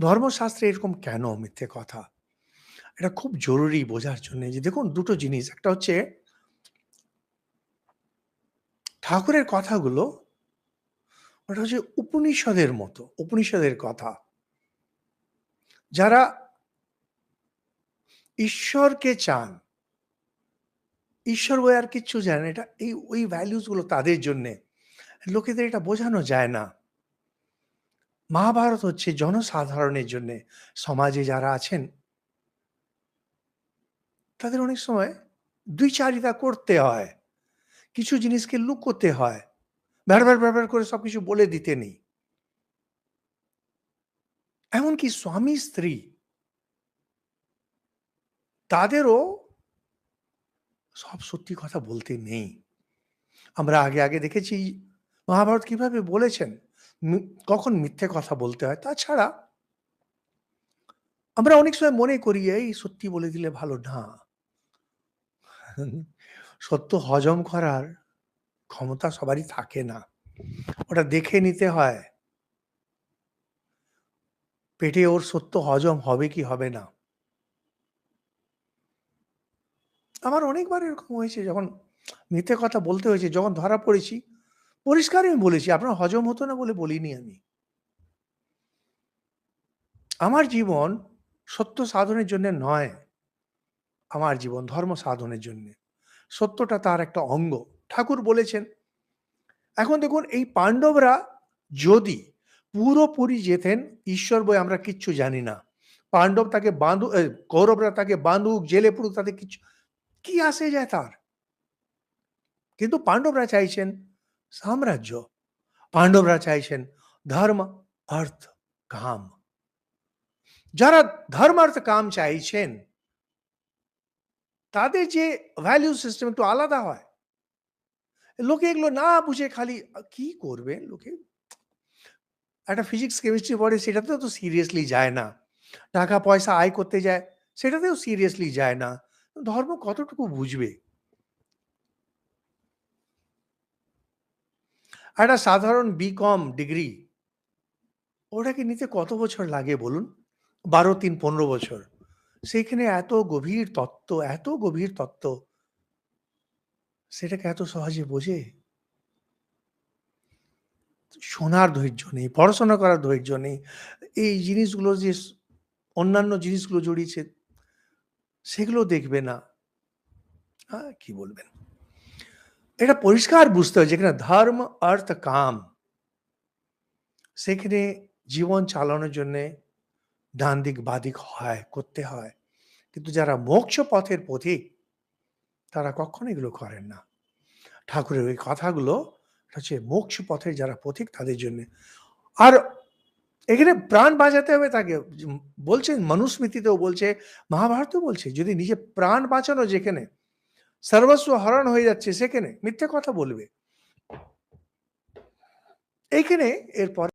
ধর্মশাস্ত্রে এরকম কেন মিথ্যে কথা? এটা খুব জরুরি বোঝার জন্যে যে দেখুন দুটো জিনিস। একটা হচ্ছে ঠাকুরের কথাগুলো ওটা হচ্ছে উপনিষদের মতো, উপনিষদের কথা। যারা ঈশ্বরকে চান ঈশ্বর বই আর কিচ্ছু জানে। এটা এই ওই ভ্যালুসগুলো তাদের জন্যে। লোকেদের এটা বোঝানো যায় না। মহাভারত হচ্ছে জনসাধারণের জন্যে। সমাজে যারা আছেন তাদের অনেক সময় দুই চারিতা করতে হয়। কিছু জিনিসকে লুকোতে হয়। ভ্যার-ভ্যার, ভ্যার-ভ্যার করে সবকিছু বলে দিতে নেই। এমনকি স্বামী-স্ত্রী তাদেরও সব সত্যি কথা বলতে নেই। আমরা আগে, আগে দেখেছি মহাভারত কীভাবে বলেছেন মি কখন মিথ্যে কথা বলতে হয়। তাছাড়া আমরা অনেক সময় মনে করি এই সত্যি বলে দিলে ভালো না। সত্য হজম করার ক্ষমতা সবারই থাকে না। ওটা দেখে নিতে হয়। পেটে ওর সত্য হজম হবে কি হবে না। আমার অনেকবার এরকম হয়েছে যখন মিথ্যে কথা বলতে হয়েছে, যখন ধরা পড়েছি, পরিষ্কারই আমি বলেছি, আপনার হজম হতো না বলে বলিনি আমি। আমার জীবন সত্য সাধনের জন্য নয়। আমার জীবন ধর্ম সাধনের জন্যে। সত্যটা তার একটা অঙ্গ। ঠাকুর বলেছেন, এখন দেখুন এই পাণ্ডবরা যদি পুরোপুরি যেতেন, ঈশ্বর বই আমরা কিচ্ছু জানি না। পাণ্ডব তাকে বাঁধু কৌরবরা তাকে বাঁধুক, জেলে পুরুক তাদের কিছু কি আসে যায় তার? কিন্তু পাণ্ডবরা চাইছেন সাম্রাজ্য। পাণ্ডবরা চাইছেন ধর্ম, অর্থ, কাম। যারা ধর্ম, অর্থ, কাম চাইছেন তাদের যে ভ্যালু সিস্টেম একটু আলাদা হয়। লোকে এগুলো না বুঝে খালি আ কি করবে লোকে? একটা ফিজিক্স, কেমিস্ট্রি পড়ে সেটাতেও তো সিরিয়াসলি যায় না। টাকা পয়সা আয় করতে যায়, সেটাতেও সিরিয়াসলি যায় না। ধর্ম কতটুকু বুঝবে? একটা সাধারণ বি.কম ডিগ্রি ওটাকে নিতে কত বছর লাগে বলুন? ১২, ৩, ১৫ বছর। সেইখানে এত গভীর তত্ত্ব, এত গভীর তত্ত্ব সেটাকে এত সহজে বোঝে? শোনার ধৈর্য নেই, পড়াশোনা করার ধৈর্য নেই। এই জিনিসগুলো যে অন্যান্য জিনিসগুলো জড়িয়েছে সেগুলো দেখবে না। আ কি বলবেন? এটা পরিষ্কার বুঝতে হয় যেখানে ধর্ম, অর্থ, কাম সেখানে জীবন চালানোর জন্যে ডান দিক বাঁদিক হয়, করতে হয়। কিন্তু যারা মোক্ষ পথের পথিক তারা কখনো এগুলো করেন না। ঠাকুরের ওই কথাগুলো হচ্ছে মোক্ষ পথের যারা পথিক তাদের জন্যে। আর এখানে প্রাণ বাঁচাতে হবে তাকে। বলছেন মনুস্মৃতিতেও বলছে, মহাভারতেও বলছে যদি নিজে প্রাণ বাঁচানো যেখানে, সর্বস্ব হরণ হয়ে যাচ্ছে সেখানে মিথ্যে কথা বলবে। এইখানে এরপরে